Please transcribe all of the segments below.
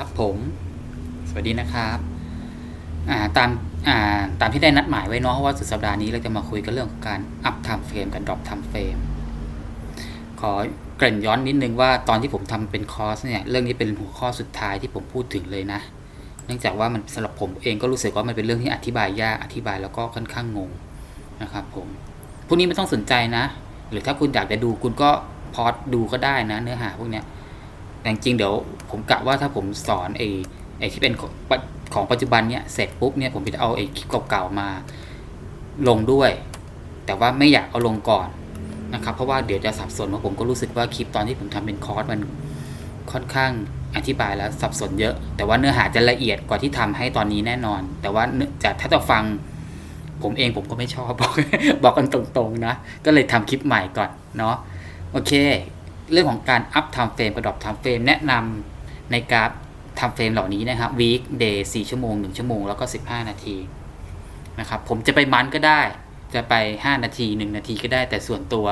ครับผมสวัสดีนะครับอ่าตามอ่าตามที่ได้นัดหมายไว้เนาะว่าสุดสัปดาห์นี้เราจะมาคุยกันเรื่องของการอัพไทม์เฟรมกับดรอปไทม์เฟรมขอเกริ่นย้อนนิดนึงว่าตอนที่ผมทำเป็นคอร์สเนี่ยเรื่องนี้เป็นหัวข้อสุดท้ายที่ผมพูดถึงเลยนะ เนื่องจากว่ามันสำหรับผมเองก็รู้สึกว่ามันเป็นเรื่องที่อธิบายยากอธิบายแล้วก็ค่อนข้างงงนะครับผมพวกนี้ไม่ต้องสนใจนะ หรือถ้าคุณอยากจะดูคุณก็พอดดูก็ได้นะ เนื้อหาพวกเนี้ย แต่จริงเดี๋ยวผมกะว่าถ้าผมสอนไอ้ไอ้ที่เป็นของปะของปัจจุบันเนี่ยเสร็จปุ๊บเนี่ยผมจะเอาไอ้คลิปเก่าๆมาลงด้วย แต่ว่าไม่อยากเอาลงก่อนนะครับเพราะว่าเดี๋ยวจะสับสนเพราะผมก็รู้สึกว่าคลิปตอนที่ผมทำเป็นคอร์สมันค่อนข้างอธิบายแล้วสับสนเยอะ แต่ว่าเนื้อหาจะละเอียดกว่าที่ทำให้ตอนนี้แน่นอน แต่ว่าจะถ้าจะฟัง ผมเองผมก็ไม่ชอบบอกบอกกันตรงๆนะ ก็เลยทำคลิปใหม่ก่อนเนาะโอเค เรื่องของการอัพ time frame กับ drop time frame แนะนำในกราฟ time frame เหล่านี้นะครับ week day 4ชั่วโมง1ชั่วโมงแล้วก็15นาทีนะครับผมจะไปมันก็ได้จะไป 5 นาที 1 นาทีก็ได้แต่ส่วนตัว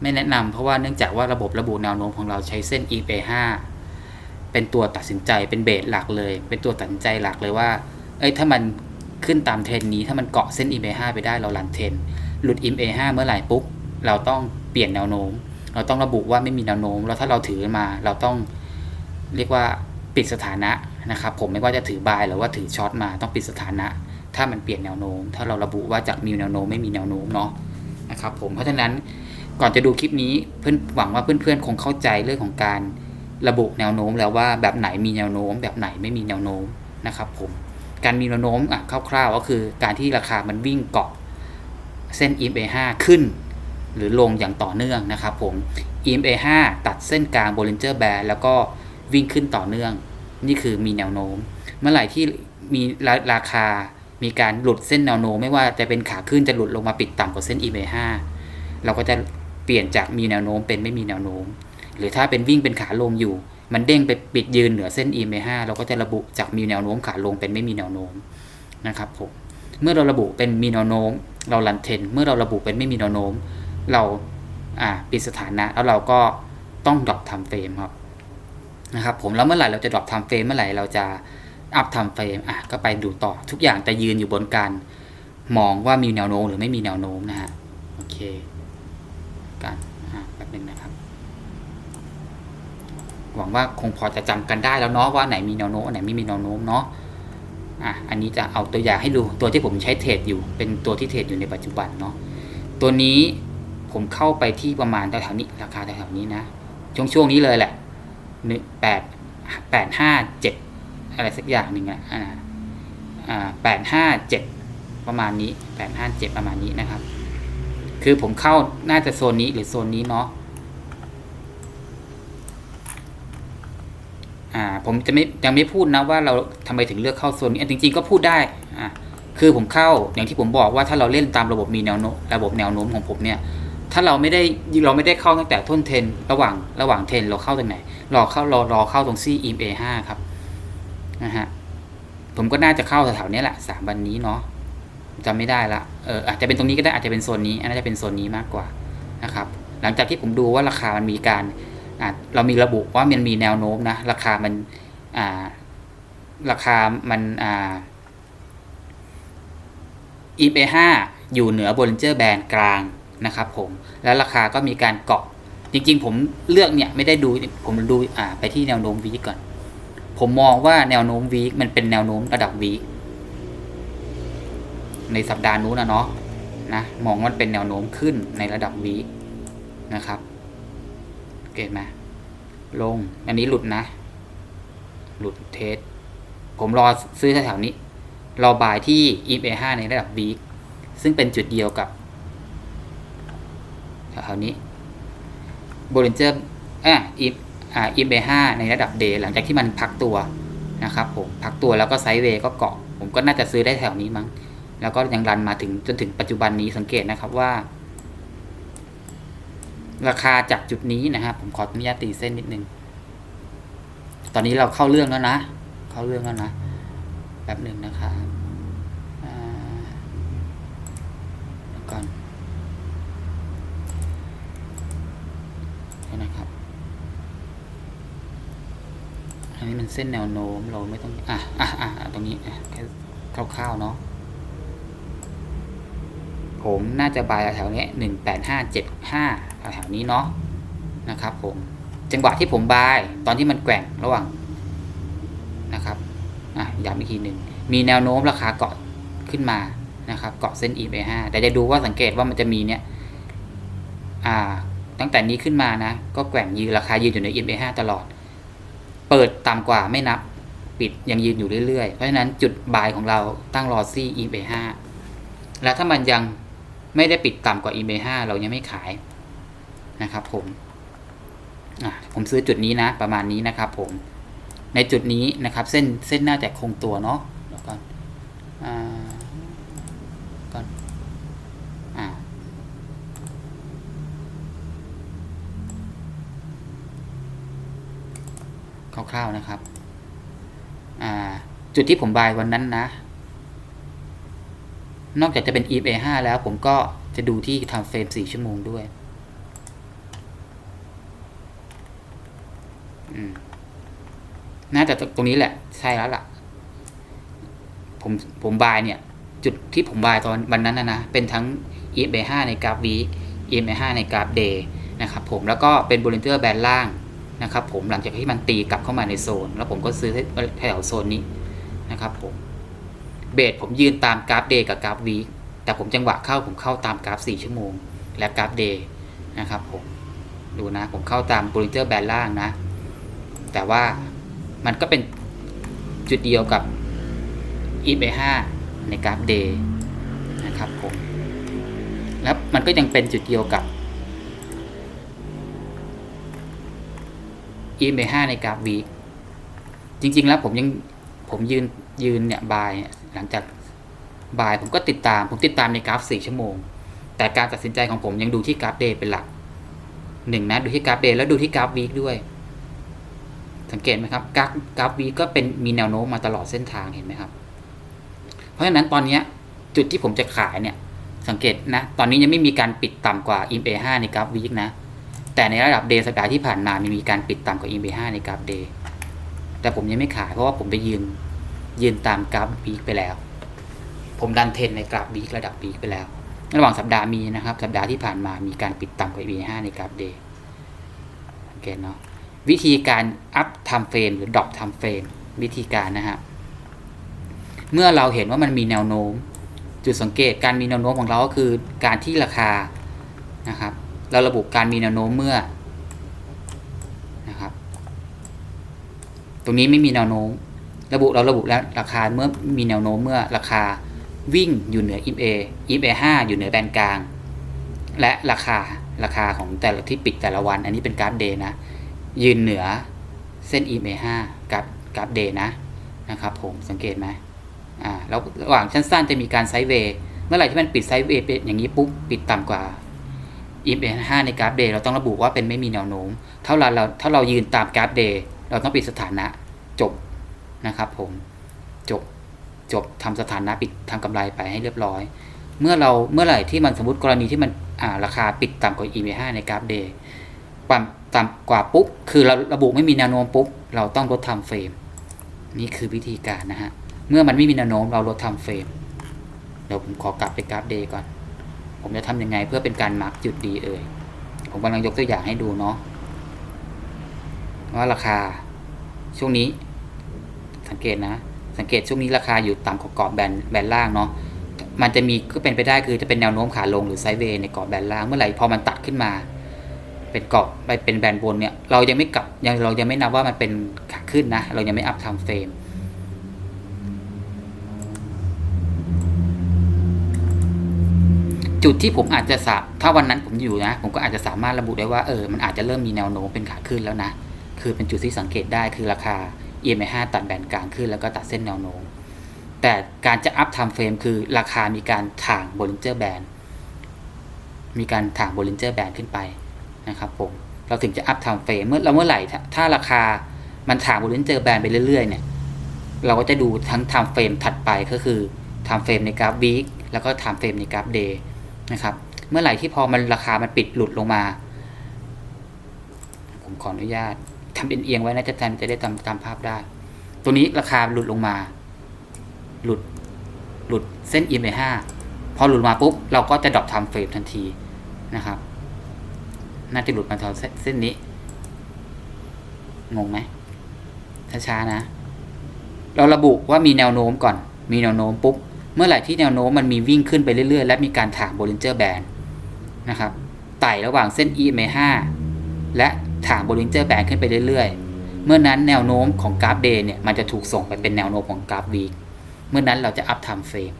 ไม่แนะนำเพราะว่าเนื่องจากว่าระบบระบุแนวโน้มของเราใช้เส้น EPA 5เป็นตัวตัดสินใจเป็นเบสหลักเลย เป็นตัวตัดสินใจหลักเลยว่า เอ้ยถ้ามันขึ้นตามเทรนนี้ถ้ามันเกาะเส้น EPA 5ไปได้เราลันเทรนหลุด EPA 5เมื่อไหร่ปุ๊บเราต้องเปลี่ยนแนวโน้ม เราต้องระบุว่าไม่มีแนวโน้มแล้วถ้าเราถือมา เราต้องเรียกว่าปิดสถานะนะครับ ผมไม่ว่าจะถือบายหรือว่าถือช็อตมาต้องปิดสถานะ ถ้ามันเปลี่ยนแนวโน้ม ถ้าเราระบุว่าจากมีแนวโน้มไม่มีแนวโน้มเนาะนะครับ ผมเพราะฉะนั้นก่อนจะดูคลิปนี้เพื่อนหวังว่าเพื่อนๆคงเข้าใจเรื่องของการระบุแนวโน้มแล้วว่าแบบไหนมีแนวโน้ม แบบไหนไม่มีแนวโน้มนะครับผมการมีแนวโน้มอะคร่าวๆก็คือการที่ราคามันวิ่งเกาะเส้น EMA 5ขึ้น หรือลงอย่างต่อเนื่องนะครับผม EMA 5 ตัดเส้นกลาง Bollinger Band แล้วก็วิ่งขึ้นต่อเนื่อง นี่คือมีแนวโน้ม เมื่อไหร่ที่มีราราคามีการหลุดเส้นแนวโน้มไม่ว่าจะเป็นขาขึ้นจะหลุดลงมาปิดต่ำกว่าเส้น EMA 5เราก็จะเปลี่ยนจากมีแนวโน้มเป็นไม่มีแนวโน้ม หรือถ้าเป็นวิ่งเป็นขาลงอยู่ มันเด้งไปปิดยืนเหนือเส้น EMA 5เราก็จะระบุจากมีแนวโน้มขาลงเป็นไม่มีแนวโน้มนะครับผมเมื่อเราระบุเป็นมีแนวโน้ม เราลันเทน เมื่อเราระบุเป็นไม่มีแนวโน้ม เราปิดสถานะแล้วเราก็ต้องดรอปทำเฟรมครับนะครับผมแล้วเมื่อไหร่เราจะดรอปทำเฟรมเมื่อไหร่เราจะอัพทำเฟรมอะก็ไปดูต่อทุกอย่างจะยืนอยู่บนการมองว่ามีแนวโน้มหรือไม่มีแนวโน้มนะฮะโอเคกันอะแป๊บนึงนะครับ หวังว่าคงพอจะจำกันได้แล้วเนาะว่าไหนมีแนวโน้มไหนไม่มีแนวโน้มเนาะอะอันนี้จะเอาตัวอย่างให้ดูตัวที่ผมใช้เทรดอยู่ เป็นตัวที่เทรดอยู่ในปัจจุบันเนาะตัวนี้ ผมเข้าไปที่ประมาณแถวๆนี้ ราคาแถวๆนี้นะ ช่วงช่วงนี้เลยแหละหนึ่งแปดแปดห้าเจ็ดอะไรสักอย่างหนึ่งอะอ่าอ่าแปดห้าเจ็ดประมาณนี้แปดห้าเจ็ดประมาณนี้นะครับ คือผมเข้าน่าจะโซนนี้หรือโซนนี้เนาะอ่าผมจะไม่ยังไม่พูดนะว่าเราทำไมถึงเลือกเข้าโซนนี้อะจริงๆก็พูดได้อ่าคือผมเข้าอย่างที่ผมบอกว่าถ้าเราเล่นตามระบบมีแนวโน้มระบบแนวโน้มของผมเนี่ย ถ้าเราไม่ได้เราไม่ได้เข้าตั้งแต่ต้นเทนระหว่างระหว่างเทนเราเข้าตรงไหนรอเข้ารอรอเข้าตรงซี่ EMA ห้าครับนะฮะผมก็น่าจะเข้าแถวๆนี้แหละสามวันนี้เนาะจำไม่ได้ละเอออาจจะเป็นตรงนี้ก็ได้อาจจะเป็นโซนนี้อันน่าจะเป็นโซนนี้มากกว่านะครับ หลังจากที่ผมดูว่าราคามันมีการเรามีระบุว่ามันมีแนวโน้มนะราคามันอ่าราคามันอ่า EMA 5อยู่เหนือ Bollinger Band กลาง นะครับผมแล้วราคาก็มีการเกาะจริงๆ ผมเลือกเนี่ยไม่ได้ดูผมดูอ่าไปที่แนวโน้มวีก่อน ผมมองว่าแนวโน้มวีมันเป็นแนวโน้มระดับวีในสัปดาห์นู้นนะเนาะนะมองว่าเป็นแนวโน้มขึ้นในระดับวีนะครับเกตไหมลงอันนี้หลุดนะ หลุดเทสผมรอซื้อแถวๆนี้ รอบายที่ EMA 5ในระดับ week ซึ่งเป็นจุดเดียวกับ แถวนี้ Bollinger อะ EMA 5ในระดับ day หลังจากที่มันพักตัวนะครับผมพักตัวแล้วก็ไซด์เวย์ก็เกาะ ผมก็น่าจะซื้อได้แถวนี้มั้ง แล้วก็ยังรันมาถึงจนถึงปัจจุบันนี้สังเกตนะครับว่า ราคาจากจุดนี้นะครับผมขออนุญาตตีเส้นนิดนึง ตอนนี้เราเข้าเรื่องแล้วนะ เข้าเรื่องแล้วนะแป๊บหนึ่งนะครับอ่าเดี๋ยวก่อนเดี๋ยว นะครับอ่านนี้มันเส้นแนวโน้มเราไม่ต้อง อะอะอะตรงนี้อะแค่คร่าวๆเนาะ ผมน่าจะบายแถวเนี้หนึ่งแปดห้าเจ็ดห้าแถวนี้เนาะนะครับ ผม จังหวะที่ผมบายตอนที่มันแกว่งระหว่างนะครับอะย้ำอีกทีหนึ่ง มีแนวโน้มราคาเกาะขึ้นมานะครับ เกาะเส้น EMA 5แต่จะดูว่าสังเกตว่ามันจะมีเนี่ย อ่า ตั้งแต่นี้ขึ้นมานะ ก็แกว่งยืนราคายืนอยู่ใน EMA 5ตลอด เปิดต่ำกว่าไม่นับ ปิดยังยืนอยู่เรื่อยๆ เพราะฉะนั้นจุดบายของเราตั้งรอซี่ EMA 5แล้วถ้ามันยังไม่ได้ปิดต่ำกว่า EMA 5เรายังไม่ขายนะครับผมผมซื้อจุดนี้นะ ประมาณนี้นะครับผมในจุดนี้นะครับ เส้นเส้นน่าจะคงตัวเนาะแล้วก่อนอ่าก่อนอ่า คร่าวนะครับ จุดที่ผมบายวันนั้นนะ นอกจากจะเป็น EMA 5แล้วผมก็จะดูที่ทำเฟรม 4 ชั่วโมงด้วยน่าจะตรงนี้แหละ ใช่แล้วล่ะ ผมผมบายเนี่ย จุดที่ผมบายตอนวันนั้นนะนะ เป็นทั้ง EMA 5ในกราฟ week EMA 5ในกราฟ day นะครับผมแล้วก็เป็นบริเตอร์แบนล่าง นะครับผมหลังจากที่มันตีกลับเข้ามาในโซน แล้วผมก็ซื้อแถวโซนนี้นะครับผมเบสผมยืนตามกราฟ day กับกราฟ week แต่ผมจังหวะเข้าผมเข้าตามกราฟ 4 ชั่วโมง และกราฟ day นะครับผมดูนะผมเข้าตามบริเตอร์แบนล่างนะ แต่ว่ามันก็เป็นจุดเดียวกับ EMA 5 ในกราฟ day นะครับผมแล้วมันก็ยังเป็นจุดเดียวกับ EMA 5ในกราฟ week จริง ๆ แล้วผมยังผมยืนยืนเนี่ยบายหลังจากบายผมก็ติดตาม ผมติดตามในกราฟ4ชั่วโมง แต่การตัดสินใจของผมยังดูที่กราฟ day เป็นหลักหนึ่งนะดูที่กราฟ day แล้วดูที่กราฟ week ด้วย สังเกตไหมครับกราฟกราฟ week ก็เป็นมีแนวโน้มมาตลอดเส้นทางเห็นไหมครับ เพราะฉะนั้นตอนเนี้ยจุดที่ผมจะขายเนี่ย สังเกตนะ ตอนนี้ยังไม่มีการปิดต่ำกว่า EMA 5ในกราฟ week นะ แต่ในระดับ day สัปดาห์ที่ผ่านมามีมีการปิดต่ำกว่า EMA 5ในกราฟ day แต่ผมยังไม่ขายเพราะว่าผมไปยืนยืนตามกราฟ week ไปแล้ว ผมดันเทนในกราฟ week ระดับ week ไปแล้ว ระหว่างสัปดาห์มีนะครับ สัปดาห์ที่ผ่านมามีการปิดต่ำกว่า EMA 5ในกราฟ day สังเกตเนาะวิธีการ up time frame หรือ drop time frame วิธีการนะฮะเมื่อเราเห็นว่ามันมีแนวโน้ม จุดสังเกตการมีแนวโน้มของเราก็คือการที่ราคานะครับ เราระบุการมีแนวโน้มเมื่อนะครับ ตรงนี้ไม่มีแนวโน้ม ระบุเราระบุแล้วราคาเมื่อมีแนวโน้มเมื่อราคาวิ่งอยู่เหนือ EMA EMA 5อยู่เหนือแบนกลาง และราคาราคาของแต่ละที่ปิดแต่ละวัน อันนี้เป็นกราฟเดย์นะ ยืนเหนือเส้น EMA 5กราฟกราฟเดย์นะนะครับผมสังเกตไหมอ่าแล้วระหว่างชั้นสั้นจะมีการไซด์เวย์เมื่อไหร่ที่มันปิดไซด์เวย์เป็นอย่างนี้ปุ๊บปิดต่ำกว่า EMA 5ในกราฟเดย์เราต้องระบุว่าเป็นไม่มีแนวโน้มเท่าเราเราถ้าเรายืนตามกราฟเดย์เราต้องปิดสถานะจบนะครับผมจบจบทำสถานะปิดทำกำไรไปให้เรียบร้อย เมื่อเราเมื่อไหร่ที่มันสมมติกรณีที่มันอ่าราคาปิดต่ำกว่า EMA 5ในกราฟเดย์ต่ำต่ำกว่าปุ๊บคือเราระบุไม่มีแนวโน้มปุ๊บเราต้องลดทำเฟรมนี่คือวิธีการนะฮะเมื่อมันไม่มีแนวโน้มเราลดทำเฟรมเดี๋ยวผมขอกลับไปกราฟเดย์ก่อน ผมจะทำยังไงเพื่อเป็นการมาร์กจุดดีเอ่ยผมกำลังยกตัวอย่างให้ดูเนาะว่าราคาช่วงนี้ สังเกตนะ สังเกตช่วงนี้ราคาอยู่ต่ำกว่ากรอบแบนแบนล่างเนาะมันจะมีก็เป็นไปได้คือจะเป็นแนวโน้มขาลงหรือไซด์เวย์ในกรอบแบนล่างเมื่อไหร่พอมันตัดขึ้นมา เป็นกรอบไปเป็นแบนบนเนี่ยเรายังไม่กลับยังเรายังไม่นับว่ามันเป็นขาขึ้นนะ เรายังไม่อัพทำเฟรม จุดที่ผมอาจจะสาถ้าวันนั้นผมอยู่นะ ผมก็อาจจะสามารถระบุได้ว่าเออมันอาจจะเริ่มมีแนวโน้มเป็นขาขึ้นแล้วนะ คือเป็นจุดที่สังเกตได้คือราคา EMA 5ตัดแบนกลางขึ้นแล้วก็ตัดเส้นแนวโน้ม แต่การจะอัพ time frame คือราคามีการถ่าง Bollinger Band มีการถ่าง Bollinger Band ขึ้นไปนะครับผมเราถึงจะอัพ time frame เมื่อเราเมื่อไหร่ถ้าราคามันถ่าง Bollinger Band ไปเรื่อยๆเนี่ยเราก็จะดูทั้ง time frame ถัดไปก็คือ time frame ในกราฟ week แล้วก็ time frame ในกราฟ day นะครับ เมื่อไหร่ที่พอมันราคามันปิดหลุดลงมา ผมขออนุญาตทำเอียงไว้นะจะแทนจะได้ตามตามภาพได้ ตัวนี้ราคาหลุดลงมา หลุดหลุดเส้น EMA 5พอหลุดมาปุ๊บ เราก็จะดรอปทำเฟรมทันทีนะครับ น่าจะหลุดมาแถวเส้นนี้ งงไหมช้าๆนะ เราระบุว่ามีแนวโน้มก่อน มีแนวโน้มปุ๊บ เมื่อไหร่ที่แนวโน้มมันมีวิ่งขึ้นไปเรื่อยๆ และมีการถาง Bollinger Band นะครับไต่ระหว่างเส้น EMA 5และถาง Bollinger Band ขึ้นไปเรื่อยๆ เมื่อนั้นแนวโน้มของกราฟ Day เนี่ยมันจะถูกส่งไปเป็นแนวโน้มของกราฟ Week เมื่อนั้นเราจะอัพ Time Frame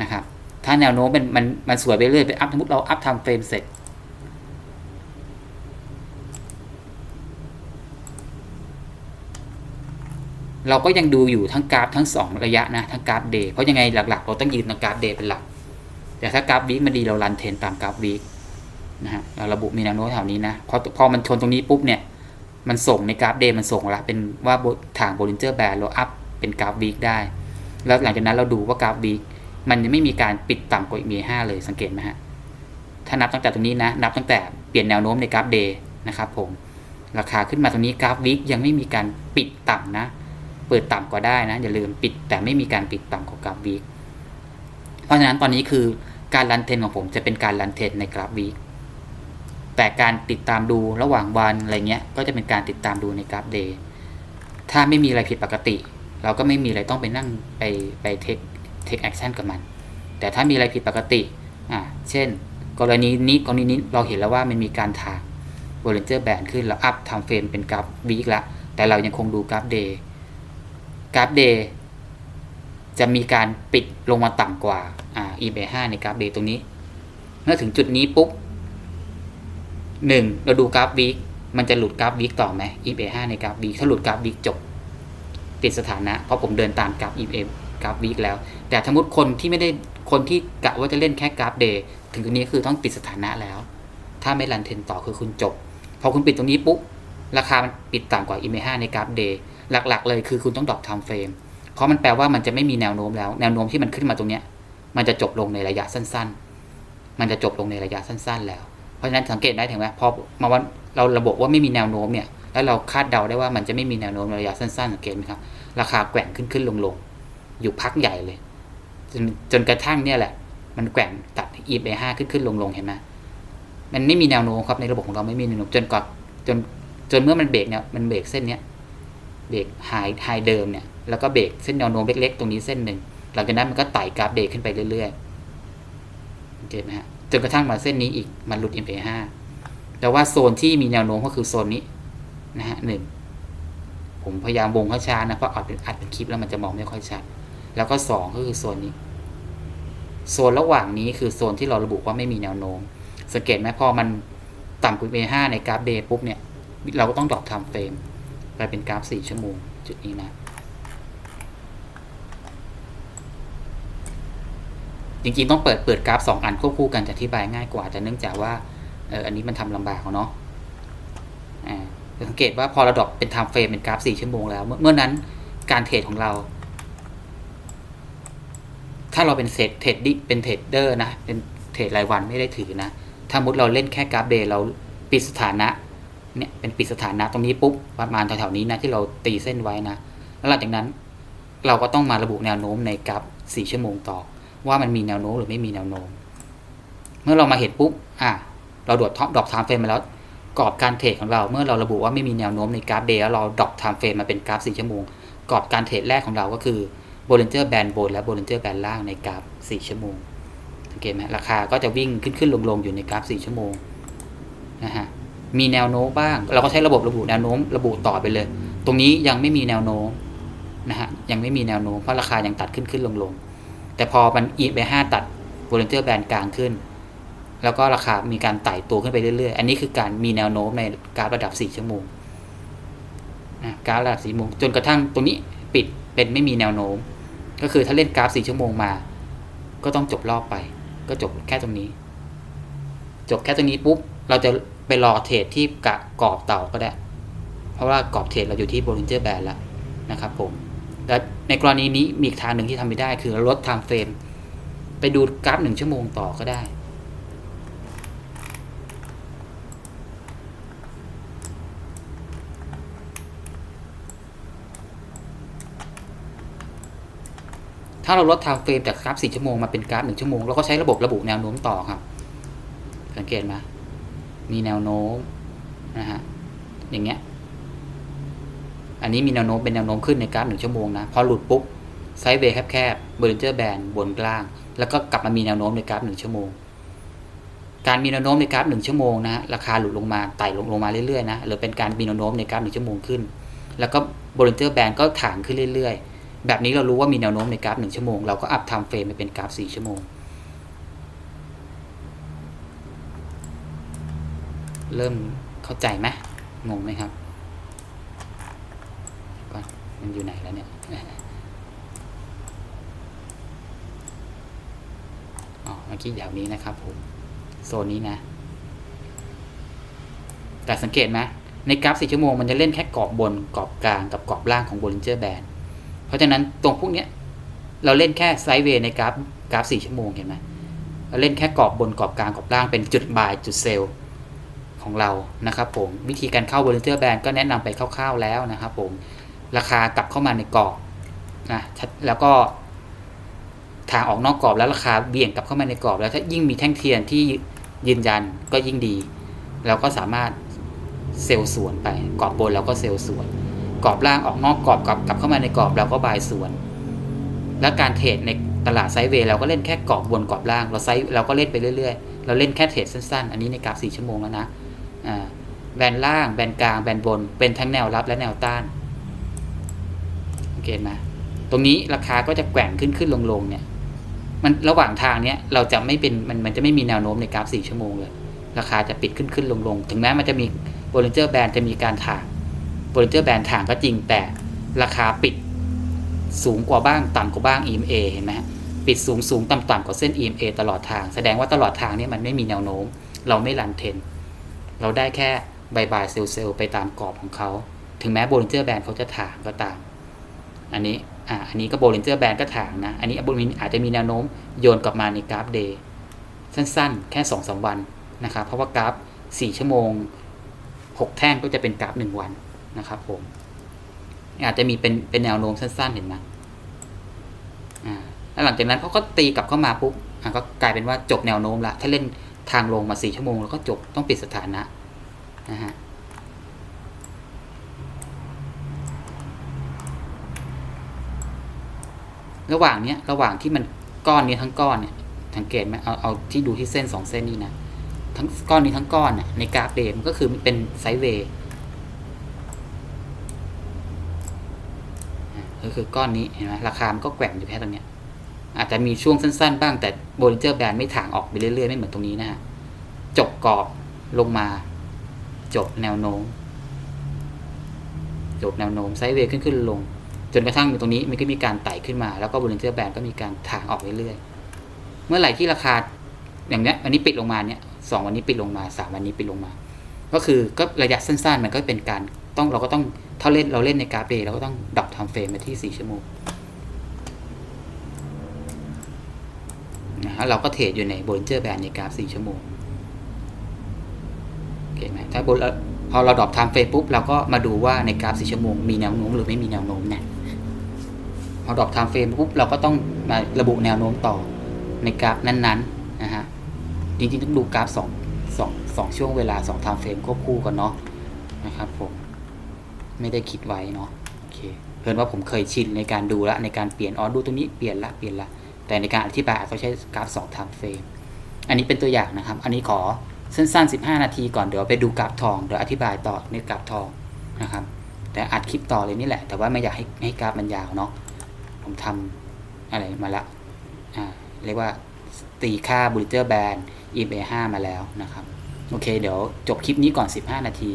นะครับถ้าแนวโน้มมันมันมันสวยไปเรื่อยไปอัพสมมติเราอัพ Time Frame เสร็จ เราก็ยังดูอยู่ทั้งกราฟทั้ง 2 ระยะนะทั้งกราฟเดย์เพราะยังไงหลักๆ เราต้องยืนตรงกราฟเดย์เป็นหลัก แต่ถ้ากราฟวีคมันดีเรารันเทนตามกราฟวีคนะฮะเราระบุมีแนวโน้มแถวนี้นะพอพอมันชนตรงนี้ปุ๊บเนี่ยมันส่งในกราฟเดย์มันส่งละเป็นว่าทางโบลินเจอร์แบนเราอัพเป็นกราฟวีคได้ แล้วหลังจากนั้นเราดูว่ากราฟวีคมันยังไม่มีการปิดต่ำกว่ามีห้าเลยสังเกตไหมฮะถ้านับตั้งแต่ตรงนี้นะนับตั้งแต่เปลี่ยนแนวโน้มในกราฟเดย์นะครับผมราคาขึ้นมาตรงนี้กราฟวีคยังไม่มีการปิดต่ำนะ เปิดต่ำกว่าได้นะ อย่าลืมปิดแต่ไม่มีการปิดต่ำกว่ากราฟวีคเพราะฉะนั้นตอนนี้คือการรันเทนของผมจะเป็นการรันเทนในกราฟวีคแต่การติดตามดูระหว่างวันอะไรเงี้ย ก็จะเป็นการติดตามดูในกราฟเดย์ถ้าไม่มีอะไรผิดปกติ เราก็ไม่มีอะไรต้องไปนั่งไปไปเทคเทคแอคชั่นกับมัน แต่ถ้ามีอะไรผิดปกติอ่าเช่น กรณีนี้กรณีนี้เราเห็นแล้วว่ามันมีการถางบริเจอร์แบนขึ้นแล้วอัพทำเฟรมเป็นกราฟวีคละแต่เรายังคงดูกราฟเดย์ กราฟเดย์จะมีการปิดลงมาต่ำกว่าอ่า eBay 5ในกราฟเดย์ตรงนี้ เมื่อถึงจุดนี้ปุ๊บหนึ่งเราดูกราฟวีคมันจะหลุดกราฟวีคต่อไหม eBay 5ในกราฟวีคถ้าหลุดกราฟวีคจบ ติดสถานะ เพราะผมเดินตามกราฟ eBay กราฟวีคแล้ว แต่สมมติคนที่ไม่ได้คนที่กะว่าจะเล่นแค่กราฟเดย์ถึงตรงนี้คือต้องปิดสถานะแล้ว ถ้าไม่รันเทนต่อคือคุณจบ พอคุณปิดตรงนี้ปุ๊บราคามันปิดต่ำกว่า eBay 5ในกราฟเดย์ หลักๆ เลยคือคุณต้องดรอปไทม์เฟรมเพราะมันแปลว่ามันจะไม่มีแนวโน้มแล้ว แนวโน้มที่มันขึ้นมาตรงเนี้ย มันจะจบลงในระยะสั้น ๆ มันจะจบลงในระยะสั้น ๆ แล้ว เพราะฉะนั้นสังเกตได้ถึงไหมพอมาวันเราระบบว่าไม่มีแนวโน้มเนี่ย แล้วเราคาดเดาได้ว่ามันจะไม่มีแนวโน้มในระยะสั้นๆสังเกตไหมครับ ราคาแกว่งขึ้นขึ้นลงลงอยู่พักใหญ่เลย จนจนกระทั่งเนี่ยแหละ มันแกว่งตัด e ไปห้าขึ้นขึ้นลงลงเห็นไหมมันไม่มีแนวโน้มครับในระบบของเราไม่มีแนวโน้มจนกว่าจนจนเมื่อมันเบรกเนี่ยมันเบรกเส้นเนี้ย เบรกไฮไฮเดิมเนี่ยแล้วก็เบรกเส้นแนวโน้มเล็กๆ ตรงนี้เส้นหนึ่งหลังจากนั้นมันก็ไต่กราฟเดย์ขึ้นไปเรื่อยๆเห็นไหมฮะจนกระทั่งมาเส้นนี้อีกมันหลุด MA ห้าแต่ว่าโซนที่มีแนวโน้มก็คือโซนนี้นะฮะหนึ่งผมพยายามวงช้านะเพราะอัดเป็นอัดเป็นคลิปแล้วมันจะมองไม่ค่อยชัด แล้วก็สองก็คือโซนนี้ โซนระหว่างนี้คือโซนที่เราระบุว่าไม่มีแนวโน้ม สังเกตไหมพอมันต่ำกว่า MA ห้าในกราฟเดย์ปุ๊บเนี่ยเราก็ต้องดรอปไทม์เฟรม ไปเป็นกราฟสี่ชั่วโมง จุดนี้นะ จริงๆ ต้องเปิดเปิดกราฟสองอันควบคู่กันจะอธิบายง่ายกว่า แต่เนื่องจากว่าเอออันนี้มันทำลำบากเนาะอ่าสังเกตว่าพอราดรอปเป็นไทม์เฟรมเป็นกราฟสี่ชั่วโมงแล้วเมื่อเมื่อนั้นการเทรดของเรา ถ้าเราเป็นเทรดเทรดดิเป็นเทรดเดอร์นะ เป็นเทรดรายวันไม่ได้ถือนะ ถ้ามุดเราเล่นแค่กราฟเดย์เราปิดสถานะ เนี่ยเป็นปิดสถานะตรงนี้ปุ๊บประมาณแถวๆนี้นะที่เราตีเส้นไว้นะ แล้วหลังจากนั้นเราก็ต้องมาระบุแนวโน้มในกราฟสี่ชั่วโมงต่อ ว่ามันมีแนวโน้มหรือไม่มีแนวโน้ม เมื่อเรามาเห็นปุ๊บอะเราดรอปท็อปดรอปไทม์เฟรมมาแล้วกรอบการเทรดของเราเมื่อเราระบุว่าไม่มีแนวโน้มในกราฟเดย์แล้วเราดรอปไทม์เฟรมมาเป็นกราฟ4ชั่วโมงกรอบการเทรดแรกของเราก็คือ Bollinger Band บนและ Bollinger Band ล่างในกราฟ 4 ชั่วโมงสังเกตไหมราคาก็จะวิ่งขึ้นขึ้นลงลงอยู่ในกราฟ 4 ชั่วโมงนะฮะ มีแนวโน้มบ้าง เราก็ใช้ระบบระบุแนวโน้มระบุต่อไปเลย ตรงนี้ยังไม่มีแนวโน้มนะฮะยังไม่มีแนวโน้มเพราะราคายังตัดขึ้นขึ้นลงลงแต่พอมัน e ไป5ตัด Bollinger Band กลางขึ้น แล้วก็ราคามีการไต่ตัวขึ้นไปเรื่อยๆ อันนี้คือการมีแนวโน้มในกราฟระดับ 4 ชั่วโมงนะกราฟระดับ4ชั่วโมงจนกระทั่งตรงนี้ปิดเป็นไม่มีแนวโน้ม ก็คือถ้าเล่นกราฟ 4 ชั่วโมงมา ก็ต้องจบรอบไป ก็จบแค่ตรงนี้ จบแค่ตรงนี้ปุ๊บเราจะ ไปรอเทรดที่กะกรอบเต่าก็ได้ เพราะว่ากรอบเทรดเราอยู่ที่ Bollinger Band แล้วนะครับผม และในกรณีนี้มีทางหนึ่งที่ทำไม่ได้คือลด time frame ไปดูกราฟหนึ่งชั่วโมงต่อก็ได้ถ้าเราลดทางเฟรมจากกราฟสี่ชั่วโมงมาเป็นกราฟหนึ่งชั่วโมง เราก็ใช้ระบบระบุแนวโน้มต่อครับ สังเกตไหม มีแนวโน้มนะฮะอย่างเงี้ยอันนี้มีแนวโน้มเป็นแนวโน้มขึ้นในกราฟ1ชั่วโมงนะ พอหลุดปุ๊บไซด์เวย์แคบๆเบอร์เจอร์แบนบนกลาง แล้วก็กลับมามีแนวโน้มในกราฟ1ชั่วโมง การมีแนวโน้มในกราฟ1ชั่วโมงนะฮะราคาหลุดลงมาไต่ลงลงมาเรื่อยๆนะหรือเป็นการมีแนวโน้มในกราฟ1ชั่วโมงขึ้น แล้วก็บริเจอร์แบนก็ถางขึ้นเรื่อยๆ แบบนี้เรารู้ว่ามีแนวโน้มในกราฟ1ชั่วโมงเราก็อัพไทม์เฟรมไปเป็นกราฟ4ชั่วโมง เริ่มเข้าใจไหมงงไหมครับก่อนมันอยู่ไหนแล้วเนี่ยอ๋อเมื่อกี้แถวนี้นะครับผมโซนนี้นะ แต่สังเกตไหมในกราฟ4ชั่วโมงมันจะเล่นแค่กรอบบนกรอบกลางกับกรอบล่างของ Bollinger Band เพราะฉะนั้นตรงพวกเนี้ยเราเล่นแค่ไซด์เวย์ในกราฟกราฟ4ชั่วโมงเห็นไหมเราเล่นแค่กรอบบนกรอบกลางกรอบล่างเป็นจุดบายจุดเซลล์ ของเรานะครับผมวิธีการเข้า Bollinger Band ก็แนะนำไปคร่าวๆแล้วนะครับผมราคากลับเข้ามาในกรอบนะแล้วก็ทางออกนอกกรอบแล้วราคาเบี่ยงกลับเข้ามาในกรอบ แล้วถ้ายิ่งมีแท่งเทียนที่ยืนยันก็ยิ่งดี เราก็สามารถเซลล์สวนไปกรอบบนเราก็เซลล์สวนกรอบล่างออกนอกกรอบกลับกลับเข้ามาในกรอบเราก็บายสวน และการเทรดในตลาดไซด์เวย์เราก็เล่นแค่กรอบบนกรอบล่างเราไซเราก็เล่นไปเรื่อยๆ เราเล่นแค่เทรดสั้นๆ อันนี้ในกราฟ4ชั่วโมงแล้วนะ แบนล่าง แบนกลาง แบนบน เป็นทั้งแนวรับและแนวต้าน โอเคไหมตรงนี้ราคาก็จะแกว่งขึ้นขึ้นลงลงเนี่ย มันระหว่างทางเนี้ยเราจะไม่เป็นมันมันจะไม่มีแนวโน้มในกราฟ 4 ชั่วโมงเลย ราคาจะปิดขึ้นขึ้นลงลง ถึงแม้มันจะมี Bollinger Band จะมีการถ่าง Bollinger Band ถ่างก็จริงแต่ราคาปิดสูงกว่าบ้างต่ำกว่าบ้าง EMA เห็นไหมปิดสูงสูงต่ำต่ำกว่าเส้น EMA ตลอดทาง แสดงว่าตลอดทางเนี้มันไม่มีแนวโน้ม เราไม่รันเทรน เราได้แค่บายบายเซลล์เซลไปตามกรอบของเขา ถึงแม้ Bollinger Band เขาจะถางก็ตาม อันนี้ อ่า อันนี้ก็ Bollinger Band ก็ถางนะ อันนี้บอาจจะมีแนวโน้มโยนกลับมาในกราฟเดย์สั้นๆ แค่2อสวันนะครับ เพราะว่ากราฟ 4 ชั่วโมง 6 แท่งก็จะเป็นกราฟ 1 วันนะครับผม อาจจะมีเป็นเป็นแนวโน้มสั้นๆ เห็นไหมอ่า แล้วหลังจากนั้นเขาก็ตีกลับเข้ามาปุ๊บ อะก็กลายเป็นว่าจบแนวโน้มละ ถ้าเล่น ทางลงมา 4 ชั่วโมง แล้วก็จบต้องปิดสถานะนะฮะระหว่างเนี้ยระหว่างที่มันก้อนนี้ทั้งก้อนเนี่ยสังเกตไหมเอาเอาที่ดูที่เส้นสองเส้นนี้นะทั้งก้อนนี้ทั้งก้อนเนี่ยในกราฟเดย์มันก็คือเป็นไซด์เวย์ก็คือก้อนนี้เห็นไหมราคามันก็แกว่งอยู่แค่ตรงเนี้ย อาจจะมีช่วงสั้นๆ บ้างแต่โบลิเจอร์แบนไม่ถางออกไปเรื่อยๆ ไม่เหมือนตรงนี้นะฮะจบกรอบลงมา จบแนวโน้ม จบแนวโน้มไซด์เวย์ขึ้นขึ้นลง จนกระทั่งอยู่ตรงนี้มันก็มีการไต่ขึ้นมา แล้วก็บริเวณแบนก็มีการถางออกเรื่อยๆ เมื่อไหร่ที่ราคาอย่างเนี้ยวันนี้ปิดลงมาเนี้ยสองวันนี้ปิดลงมาสามวันนี้ปิดลงมา ก็คือก็ระยะสั้นๆ มันก็เป็นการต้องเราก็ต้องถ้าเล่นเราเล่นในกราฟเดย์เราก็ต้องดับทำเฟรมมาที่สี่ชั่วโมง นะฮะเราก็เทรดอยู่ในบริเวณแบนในกราฟสี่ชั่วโมงโอเคไหมถ้าพอเราดรอปไทม์เฟรมปุ๊บเราก็มาดูว่าในกราฟสี่ชั่วโมงมีแนวโน้มหรือไม่มีแนวโน้มเนี่ยพอดรอปไทม์เฟรมปุ๊บเราก็ต้องมาระบุแนวโน้มต่อในกราฟนั้นๆนะฮะจริงๆต้องดูกราฟสองสองสองช่วงเวลาสองไทม์เฟรมควบคู่กันเนาะนะครับผมไม่ได้คิดไว้เนาะโอเคเพื่อนว่าผมเคยชินในการดูละในการเปลี่ยนอ๋อดูตรงนี้เปลี่ยนละเปลี่ยนละ แต่ในการอธิบายอาจจะใช้กราฟสองไทม์เฟรมอันนี้เป็นตัวอย่างนะครับ อันนี้ขอสั้นๆ 15 นาทีก่อนเดี๋ยวไปดูกราฟทองเดี๋ยวอธิบายต่อในกราฟทองนะครับ แต่อัดคลิปต่อเลยนี่แหละ แต่ว่าไม่อยากให้ให้กราฟมันยาวเนาะผมทำอะไรมาละอ่าเรียกว่าตีค่าบูลิเจอร์แบนด์ EMA 5มาแล้วนะครับ โอเค เดี๋ยวจบคลิปนี้ก่อน 15 นาที